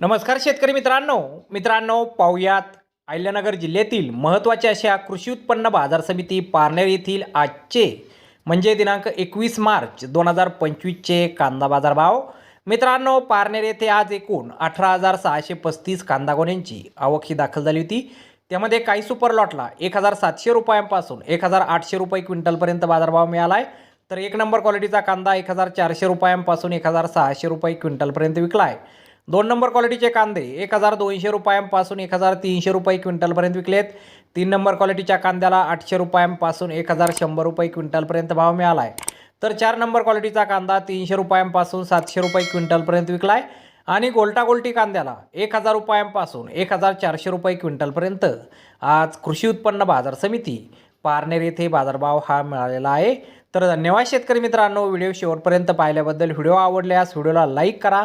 नमस्कार शेतकरी मित्रांनो. मित्रांनो पाहुयात अहिल्यानगर जिल्ह्यातील महत्त्वाच्या अशा कृषी उत्पन्न बाजार समिती पारनेर येथील आजचे म्हणजे दिनांक एकवीस मार्च दोन हजार पंचवीसचे कांदा बाजार भाव मित्रांनो पारनेर येथे आज एकूण अठरा हजार सहाशे पस्तीस कांदा गोण्यांची आवक ही दाखल झाली होती. त्यामध्ये काही सुपर लॉटला एक हजार सातशे रुपयांपासून एक हजार आठशे रुपये क्विंटलपर्यंत बाजारभाव मिळाला आहे तर एक नंबर क्वालिटीचा कांदा एक हजार चारशे रुपयांपासून एक हजार सहाशे रुपये क्विंटलपर्यंत विकला आहे दोन नंबर क्वालिटीचे कांदे एक हजार दोनशे रुपयांपासून एक हजार तीनशे रुपये क्विंटलपर्यंत विकलेत. तीन नंबर क्वालिटीच्या कांद्याला आठशे रुपयांपासून एक हजार शंभर रुपये क्विंटलपर्यंत भाव मिळाला आहे तर चार नंबर क्वालिटीचा कांदा तीनशे रुपयांपासून सातशे रुपये क्विंटलपर्यंत विकला आहे आणि गोल्टा गोल्टी कांद्याला एक हजार रुपयांपासून एक हजार चारशे रुपये क्विंटलपर्यंत. आज कृषी उत्पन्न बाजार समिती पारनेर येथे बाजारभाव हा मिळालेला आहे. तर धन्यवाद शेतकरी मित्रांनो व्हिडिओ शेवटपर्यंत पाहिल्याबद्दल व्हिडिओ आवडल्यास व्हिडिओला लाईक करा.